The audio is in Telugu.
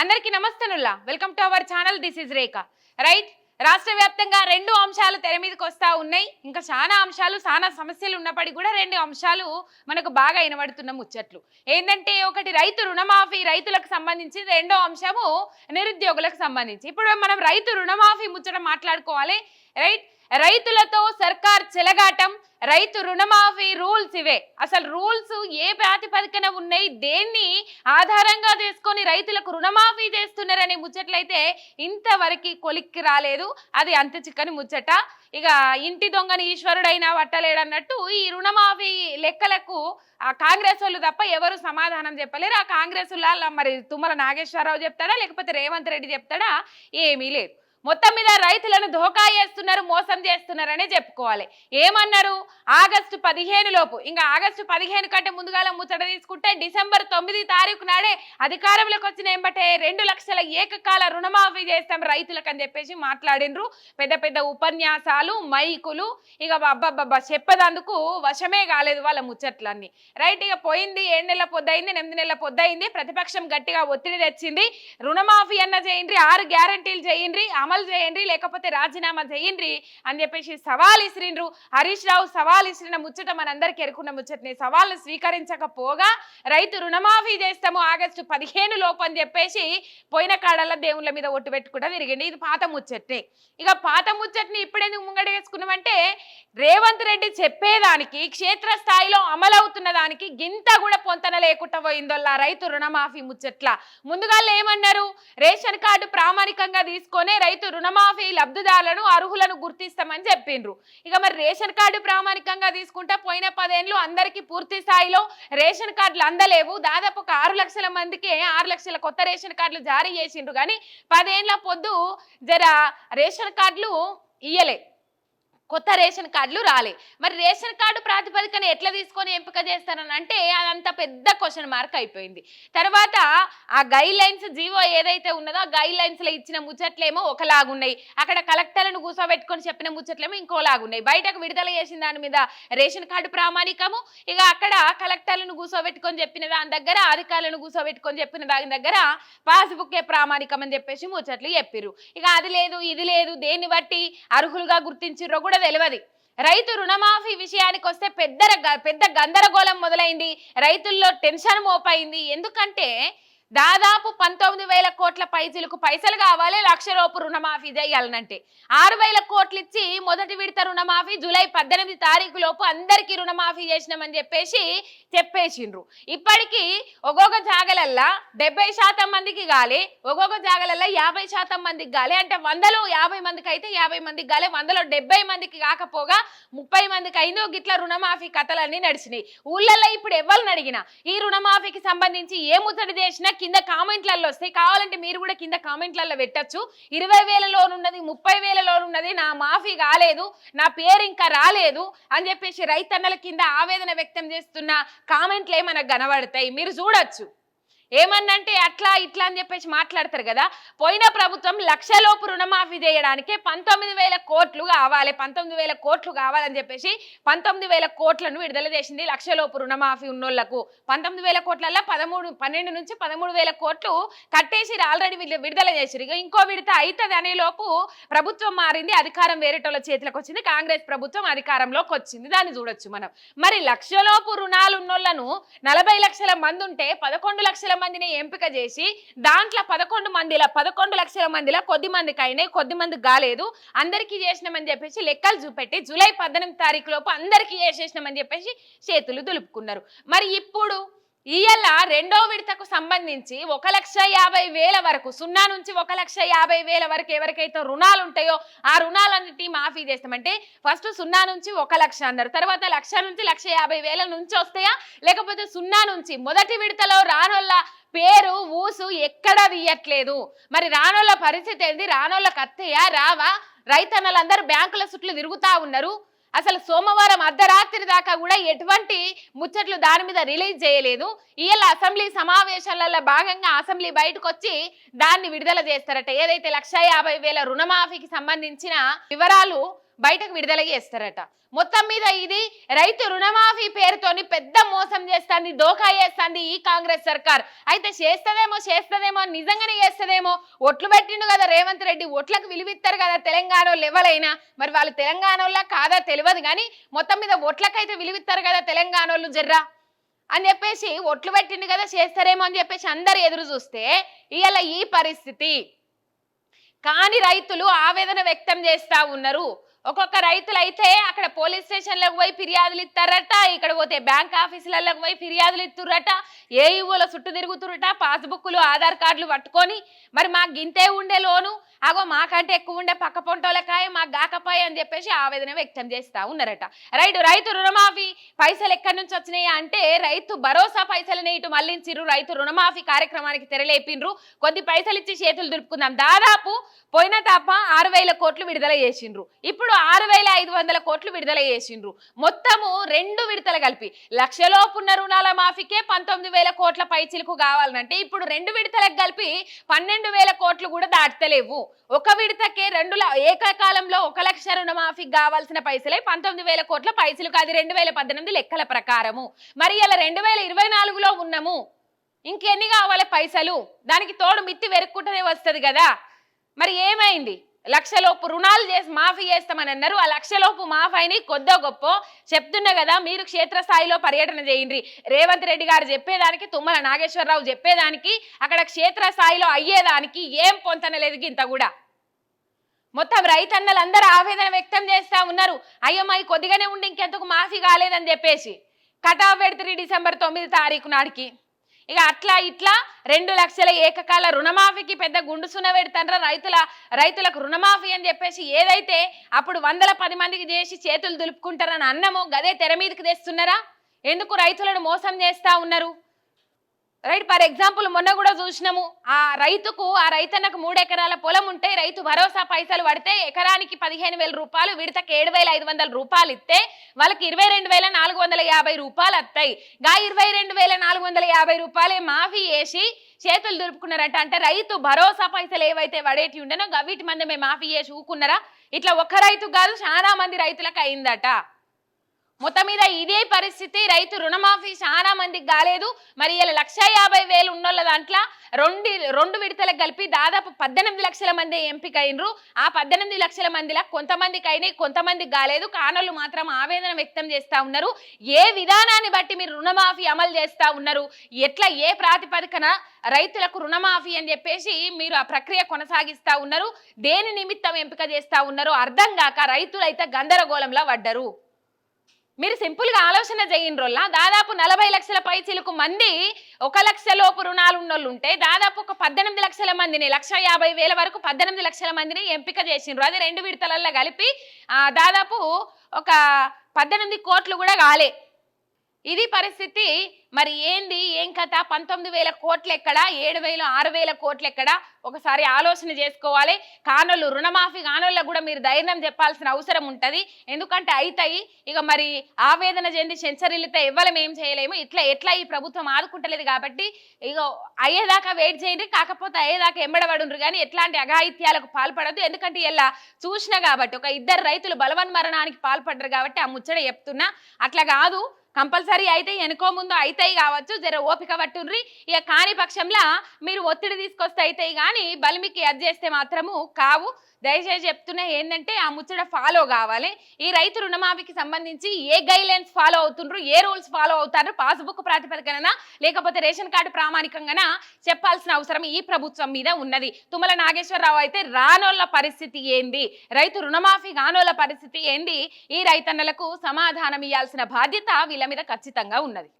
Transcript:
అందరికీ నమస్తనుల్లా. Welcome to our channel this is Rekha. Right రాష్ట్ర వ్యాప్తంగా రెండు అంశాలు తెర మీదకి వస్తా ఉన్నాయి. ఇంకా చాలా అంశాలు చాలా సమస్యలు ఉన్నప్పటికీ కూడా రెండు అంశాలు మనకు బాగా వినబడుతున్న ముచ్చట్లు. ఏంటంటే ఒకటి రైతు రుణమాఫీ రైతులకు సంబంధించి రెండో అంశము నిరుద్యోగులకు సంబంధించి. ఇప్పుడు మనం రైతు రుణమాఫీ ముచ్చట మాట్లాడుకోవాలి. రైట్ రైతులతో సర్కార్ చెలగాటం రైతు రుణమాఫీ రూల్స్ ఇవే. అసలు రూల్స్ ఏ ప్రాతిపదికన ఉన్నాయి? దేన్ని ఆధారంగా చేసుకొని రైతులకు రుణమాఫీ చేస్తున్నారనే ముచ్చట్లయితే ఇంతవరకు కొలిక్కి రాలేదు. అది అంత చిక్కని ముచ్చట. ఇక ఇంటి దొంగని ఈశ్వరుడైనా పట్టలేడన్నట్టు ఈ రుణమాఫీ లెక్కలకు ఆ కాంగ్రెస్ వాళ్ళు తప్ప ఎవరు సమాధానం చెప్పలేరు. ఆ కాంగ్రెస్ మరి తుమ్మల నాగేశ్వరరావు చెప్తాడా? లేకపోతే రేవంత్ రెడ్డి చెప్తాడా? ఏమీ లేదు. మొత్తం మీద రైతులను ధోకా చేస్తున్నారు మోసం చేస్తున్నారనే చెప్పుకోవాలి. ఏమన్నారు? ఆగస్టు పదిహేను లోపు ఇంకా ఆగస్టు పదిహేను కంటే ముందుగాల ముచ్చట తీసుకుంటే డిసెంబర్ తొమ్మిది తారీఖు నాడే అధికారంలోకి వచ్చిన ఏంబటే రెండు లక్షల ఏకకాల రుణమాఫీ చేస్తాం రైతులకు అని చెప్పేసి మాట్లాడినరు. పెద్ద పెద్ద ఉపన్యాసాలు మైకులు ఇక అబ్బాబ్బా చెప్పదందుకు వశమే కాలేదు వాళ్ళ ముచ్చట్లన్నీ. రైట్ ఇక పోయింది ఏడు నెలల పొద్దయింది ఎనిమిది నెలల పొద్దయింది ప్రతిపక్షం గట్టిగా ఒత్తిడి తెచ్చింది. రుణమాఫీ అన్న చేయండి ఆరు గ్యారంటీలు చేయండి అమలు చేయండి లేకపోతే రాజీనామా చేయండి అని చెప్పేసి సవాల్ ఇసిరిండ్రు. హరీష్ రావు సవాల్ ఇసిరిన ముచ్చట మనందరికీ ఎరుకున్న ముచ్చటని. సవాల్ను స్వీకరించకపోగా రైతు రుణమాఫీ చేస్తాము ఆగస్టు పదిహేను లోపు అని చెప్పేసి పోయిన కాడల దేవుళ్ళ మీద ఒట్టు పెట్టుకుంటా తిరిగింది. ఇది పాత ముచ్చట్నే. ఇక పాత ముచ్చట్ని ఇప్పుడెందుకు ముంగడేసుకున్నామంటే రేవంత్ రెడ్డి చెప్పేదానికి క్షేత్రస్థాయిలో అమలవుతున్న దానికి గింత కూడా పొంతన లేకుండా పోయిందోల్లా రైతు రుణమాఫీ ముచ్చట్ల. ముందుగా ఏమన్నారు? రేషన్ కార్డు ప్రామాణికంగా తీసుకొని రైతు రుణమాఫీ లబ్ధిదారులను అర్హులను గుర్తిస్తామని చెప్పిండ్రు. ఇక మరి రేషన్ కార్డు ప్రామాణికంగా తీసుకుంటే పోయిన పదేళ్ళు అందరికీ పూర్తి స్థాయిలో రేషన్ కార్డులు అందలేవు. దాదాపు ఒక ఆరు లక్షల మందికి ఆరు లక్షల కొత్త రేషన్ కార్డులు జారీ చేసిండ్రు. కానీ పదేళ్ళ పొద్దు జర రేషన్ కార్డులు ఇయ్యలే. కొత్త రేషన్ కార్డులు రాలే. మరి రేషన్ కార్డు ప్రాతిపదికన ఎట్లా తీసుకొని ఎంపిక చేస్తారని అంటే అదంతా పెద్ద క్వశ్చన్ మార్క్ అయిపోయింది. తర్వాత ఆ గైడ్ లైన్స్ జీవో ఏదైతే ఉన్నదో ఆ గైడ్ లైన్స్లో ఇచ్చిన ముచ్చట్లేమో ఒకలాగున్నాయి. అక్కడ కలెక్టర్లను కూర్చోబెట్టుకొని చెప్పిన ముచ్చట్లేమో ఇంకోలాగున్నాయి. బయటకు విడుదల చేసిన దాని మీద రేషన్ కార్డు ప్రామాణికము. ఇక అక్కడ కలెక్టర్లను కూర్చోబెట్టుకొని చెప్పిన దాని దగ్గర అధికారులను కూర్చోబెట్టుకొని చెప్పిన దాని దగ్గర పాస్బుక్కే ప్రామాణికం అని చెప్పేసి ముచ్చట్లు చెప్పిర్రు. ఇక అది లేదు ఇది లేదు దేన్ని బట్టి అర్హులుగా గుర్తించిర్రో కూడా తెలియదు. రైతు రుణమాఫీ విషయానికి వస్తే పెద్ద పెద్ద గందరగోళం మొదలైంది. రైతుల్లో టెన్షన్ మోపైంది. ఎందుకంటే దాదాపు పంతొమ్మిది వేల కోట్ల పైసలకు పైసలు కావాలి లక్ష రూపు రుణమాఫీ చేయాలనంటే. ఆరు వేల కోట్లు ఇచ్చి మొదటి విడత రుణమాఫీ జూలై పద్దెనిమిది తారీఖు లోపు అందరికీ రుణమాఫీ చేసినామని చెప్పేసి చెప్పేసిండ్రు. ఇప్పటికీ ఒక్కొక్క జాగలల్లా డెబ్బై శాతం మందికి గాలి ఒక్కొక్క జాగలల్లా యాభై శాతం మందికి గాలి అంటే వందలో యాభై మందికి అయితే యాభై మందికి గాలి వందలో డెబ్బై మందికి కాకపోగా ముప్పై మందికి అయిందో గిట్ల రుణమాఫీ కథలన్నీ నడిచినాయి. ఊళ్ళల్లో ఇప్పుడు ఎవరిని అడిగినా ఈ రుణమాఫీకి సంబంధించి ఏ ముచ్చట చేసినా కింద కామెంట్లలో వస్తాయి కావాలంటే మీరు కూడా కింద కామెంట్లలో పెట్టచ్చు. ఇరవై వేలలోనున్నది ముప్పై వేలలోనున్నది నా మాఫీ కాలేదు నా పేరు ఇంకా రాలేదు అని చెప్పేసి రైతన్నల కింద ఆవేదన వ్యక్తం చేస్తున్న కామెంట్లు ఏమైనా కనబడతాయి మీరు చూడొచ్చు. ఏమన్నంటే అట్లా ఇట్లా అని చెప్పేసి మాట్లాడతారు కదా. పోయిన ప్రభుత్వం లక్షలోపు రుణమాఫీ చేయడానికి పంతొమ్మిది వేల కోట్లు కావాలి పంతొమ్మిది వేల కోట్లు కావాలని చెప్పేసి పంతొమ్మిది వేల కోట్లను విడుదల చేసింది లక్షలోపు రుణమాఫీ ఉన్నోళ్ళకు. పంతొమ్మిది వేల కోట్లల్లో పదమూడు పన్నెండు నుంచి పదమూడు వేల కోట్లు కట్టేసి ఆల్రెడీ విడుదల చేసిరు ఇక ఇంకో విడత అవుతుంది అనే లోపు ప్రభుత్వం మారింది అధికారం వేరేటోళ్ళ చేతిలోకి వచ్చింది కాంగ్రెస్ ప్రభుత్వం అధికారంలోకి వచ్చింది. దాన్ని చూడొచ్చు మనం. మరి లక్షలోపు రుణాలు ఉన్నోళ్ళను నలభై లక్షల మంది ఉంటే పదకొండు లక్షల మందిని ఎంపిక చేసి దాంట్లో పదకొండు మందిలో పదకొండు లక్షల మందిలో కొద్ది మందికి అయినాయి కొద్ది మందికి కాలేదు. అందరికీ చేసినామని చెప్పేసి లెక్కలు చూపెట్టి జూలై పద్దెనిమిది తారీఖు లోపు అందరికీ చేసేసినామని చెప్పేసి చేతులు దులుపుకున్నారు. మరి ఇప్పుడు ఇయ్యాల రెండో విడతకు సంబంధించి ఒక లక్ష యాభై వేల వరకు సున్నా నుంచి ఒక లక్ష యాభై వేల వరకు ఎవరికైతే రుణాలు ఉంటాయో ఆ రుణాలన్నిటి మాఫీ చేస్తామంటే ఫస్ట్ సున్నా నుంచి ఒక లక్ష అన్నారు. తర్వాత లక్ష నుంచి లక్ష యాభై వేల నుంచి వస్తాయా? లేకపోతే సున్నా నుంచి? మొదటి విడతలో రానోళ్ళ పేరు ఊసు ఎక్కడ తీయట్లేదు. మరి రానోళ్ళ పరిస్థితి ఏంది? రానోళ్ళకి అత్తయ్యా రావా? రైతన్నలందరూ బ్యాంకుల చుట్లు తిరుగుతా ఉన్నారు. అసలు సోమవారం అర్ధరాత్రి దాకా కూడా ఎటువంటి ముచ్చట్లు దాని మీద రిలీజ్ చేయలేదు. ఇవాళ అసెంబ్లీ సమావేశాలలో భాగంగా అసెంబ్లీ బయటకు వచ్చి దాన్ని విడుదల చేస్తారట. ఏదైతే లక్ష యాభై వేల రుణమాఫీకి సంబంధించిన వివరాలు బయటకు విడుదల చేస్తారట. మొత్తం మీద ఇది రైతు రుణమాఫీ పేరుతోని పెద్ద మోసం చేస్తుంది దోకా చేస్తుంది ఈ కాంగ్రెస్ సర్కార్. అయితే చేస్తదేమో చేస్తదేమో నిజంగానే చేస్తదేమో ఒట్లు పెట్టిండు కదా రేవంత్ రెడ్డి ఒట్లకు విలువిస్తారు కదా తెలంగాణ ఎవరైనా. మరి వాళ్ళు తెలంగాణ వాళ్ళ కాదా తెలియదు కానీ మొత్తం మీద ఒట్లకైతే విలువిస్తారు కదా తెలంగాణ వాళ్ళు జర్రా. అని చెప్పేసి ఒట్లు పెట్టిండు కదా చేస్తారేమో అని చెప్పేసి అందరు ఎదురు చూస్తే ఇవాళ ఈ పరిస్థితి. కాని రైతులు ఆవేదన వ్యక్తం చేస్తా ఉన్నారు. ఒక్కొక్క రైతులు అయితే అక్కడ పోలీస్ స్టేషన్లకు పోయి ఫిర్యాదులు ఇస్తారట ఇక్కడ పోతే బ్యాంక్ ఆఫీసులకు పోయి ఫిర్యాదులు ఇస్తుర్రట ఏఈఓల చుట్టూ తిరుగుతురట పాస్బుక్లు ఆధార్ కార్డులు పట్టుకొని మరి మాకు గింతే ఉండే లోను అగో మాకంటే ఎక్కువ ఉండే పక్క పొంటోలకాయ మాకు గాకపోయి అని చెప్పేసి ఆవేదన వ్యక్తం చేస్తా ఉన్నారట. రైట్ రైతు రుణమాఫీ పైసలు ఎక్కడి నుంచి వచ్చినాయి అంటే రైతు భరోసా పైసలని ఇటు మళ్ళించిర్రు రైతు రుణమాఫీ కార్యక్రమానికి తెరలేపిండ్రు కొద్ది పైసలు ఇచ్చి చేతులు దులుపుకుందాం. దాదాపు పోయిన తప్ప ఆరు వేల కోట్లు విడుదల చేసిండ్రు. ఇప్పుడు ఆరు వేల ఐదు వందల కోట్లు విడుదల చేసిండ్రు. మొత్తము రెండు విడతలు కలిపి. లక్షలోపున్న రుణాల మాఫీకే పంతొమ్మిది వేల కోట్ల పైచిలకు కావాలంటే ఇప్పుడు రెండు విడతలకు కలిపి పన్నెండు వేల కోట్లు కూడా దాటలేవు. ఒక విడతకే రెండు ల- ఏకకాలంలో ఒక లక్ష రుణమాఫీకి కావాల్సిన పైసలే పంతొమ్మిది వేల కోట్ల పైసలు కాదు రెండు వేల పద్దెనిమిది లెక్కల ప్రకారము. మరి ఇలా రెండు వేల ఇరవై నాలుగులో ఉన్నాము. ఇంకెన్ని కావాలి పైసలు? దానికి తోడు మిత్తి వెరుక్కుంటూనే వస్తుంది కదా. మరి ఏమైంది? లక్షలోపు రుణాలు చేసి మాఫీ చేస్తామని అన్నారు. ఆ లక్షలోపు మాఫీని కొద్దో గొప్ప చెప్తున్నా కదా మీరు క్షేత్రస్థాయిలో పర్యటన చేయండి. రేవంత్ రెడ్డి గారు చెప్పేదానికి తుమ్మల నాగేశ్వరరావు చెప్పేదానికి అక్కడ క్షేత్రస్థాయిలో అయ్యేదానికి ఏం పొంతనలేదు ఇంత కూడా. మొత్తం రైతన్నలందరూ ఆవేదన వ్యక్తం చేస్తా ఉన్నారు. అయ్యో కొద్దిగానే ఉండి ఇంకెంతకు మాఫీ కాలేదని చెప్పేసి. కటాఫ్ పెడుతుంది డిసెంబర్ తొమ్మిది తారీఖు నాడికి ఇక అట్లా ఇట్లా రెండు లక్షల ఏకకాల రుణమాఫీకి పెద్ద గుండుసున పెడతాండ్రా రైతుల రైతులకు రుణమాఫీ అని చెప్పేసి ఏదైతే అప్పుడు వందల పది మందికి చేసి చేతులు దులుపుకుంటారని అన్నము గదే తెర మీదకి తెస్తున్నారా? ఎందుకు రైతులను మోసం చేస్తా ఉన్నారు? రైట్ ఫర్ ఎగ్జాంపుల్ మొన్న కూడా చూసినాము. ఆ రైతుకు ఆ రైతన్నకు మూడు ఎకరాల పొలం ఉంటే రైతు భరోసా పైసలు పడితే ఎకరానికి పదిహేను వేల రూపాయలు విడతకి ఏడు వేల ఐదు వందల రూపాయలు ఇస్తే వాళ్ళకి ఇరవై రెండు వేల నాలుగు వందల యాభై రూపాయలు వస్తాయి. గా ఇరవై రెండు వేల నాలుగు వందల యాభై రూపాయలే మాఫీ చేసి చేతులు దురుపుకున్నారట అంటే రైతు భరోసా పైసలు ఏవైతే పడేటి ఉండనో వీటి మంది మేము మాఫీ చేసి ఊకున్నారా? ఇట్లా ఒక్క రైతు కాదు చాలా మంది రైతులకు అయిందట. మొత్తం మీద ఇదే పరిస్థితి. రైతు రుణమాఫీ చాలా మందికి కాలేదు. మరి ఇలా లక్ష యాభై వేలు ఉన్నోళ్ళ దాంట్లో రెండు రెండు విడతలకు కలిపి దాదాపు పద్దెనిమిది లక్షల మంది ఎంపిక అయినరు ఆ పద్దెనిమిది లక్షల మందిలా కొంతమందికి అయినాయి కొంతమందికి కాలేదు. కానోళ్ళు మాత్రం ఆవేదన వ్యక్తం చేస్తా ఉన్నారు. ఏ విధానాన్ని బట్టి మీరు రుణమాఫీ అమలు చేస్తా ఉన్నారు? ఎట్లా ఏ ప్రాతిపదికన రైతులకు రుణమాఫీ అని చెప్పేసి మీరు ఆ ప్రక్రియ కొనసాగిస్తూ ఉన్నారు. దేని నిమిత్తం ఎంపిక చేస్తా ఉన్నారో? అర్థం కాక రైతులైతే గందరగోళంలో పడ్డరు. మీరు సింపుల్గా ఆలోచన చేయండి రోల్లా దాదాపు నలభై లక్షల పైచిలకు మంది ఒక లక్ష లోపు రుణాలు ఉన్నోళ్ళు ఉంటే దాదాపు ఒక పద్దెనిమిది లక్షల మందిని లక్ష యాభై వేల వరకు పద్దెనిమిది లక్షల మందిని ఎంపిక చేసిండ్రు. అది రెండు విడతలల్లో కలిపి దాదాపు ఒక పద్దెనిమిది కోట్లు కూడా కాలే. ఇది పరిస్థితి. మరి ఏంది? ఏం కథ? పంతొమ్మిది వేల కోట్లు ఎక్కడ ఏడు వేలు ఆరు వేల కోట్లు ఎక్కడ ఒకసారి ఆలోచన చేసుకోవాలి. కానోళ్ళు రుణమాఫీ కానోళ్ళకు కూడా మీరు ధైర్యం చెప్పాల్సిన అవసరం ఉంటుంది. ఎందుకంటే అవుతాయి ఇక మరి ఆవేదన చెంది సెంచరీలతో ఇవ్వలేం ఏం చేయలేము. ఇట్లా ఎట్లా ఈ ప్రభుత్వం ఆదుకుంటలేదు కాబట్టి ఇక అయ్యేదాకా వెయిట్ చేయండి. కాకపోతే అయ్యేదాకా ఎంబడబడుండ్రు కానీ ఎట్లాంటి అఘాయిత్యాలకు పాల్పడద్దు. ఎందుకంటే ఇలా చూసినా కాబట్టి ఒక ఇద్దరు రైతులు బలవన్ మరణానికి కాబట్టి ఆ ముచ్చట చెప్తున్నా. అట్లా కాదు. కంపల్సరీ అయితే వెనుకో ముందు అయితే కావచ్చు జర ఓపిక పట్టుండ్రి. ఇక కాని పక్షంలో మీరు ఒత్తిడి తీసుకొస్తే అయితే కానీ బలిమికి అది చేస్తే మాత్రము కావు. దయచేసి చెప్తున్నా ఏంటంటే ఆ ముచ్చట ఫాలో కావాలి. ఈ రైతు రుణమాఫీకి సంబంధించి ఏ గైడ్లైన్స్ ఫాలో అవుతుండ్రు ఏ రూల్స్ ఫాలో అవుతారు పాస్బుక్ ప్రాతిపదికన లేకపోతే రేషన్ కార్డు ప్రామాణికంగా చెప్పాల్సిన అవసరం ఈ ప్రభుత్వం మీద ఉన్నది. తుమ్మల నాగేశ్వరరావు అయితే రానోళ్ళ పరిస్థితి ఏంది? రైతు రుణమాఫీ కానోళ్ళ పరిస్థితి ఏంది? ఈ రైతన్నలకు సమాధానం ఇవ్వాల్సిన బాధ్యత వీళ్ళ మీద ఖచ్చితంగా ఉన్నది.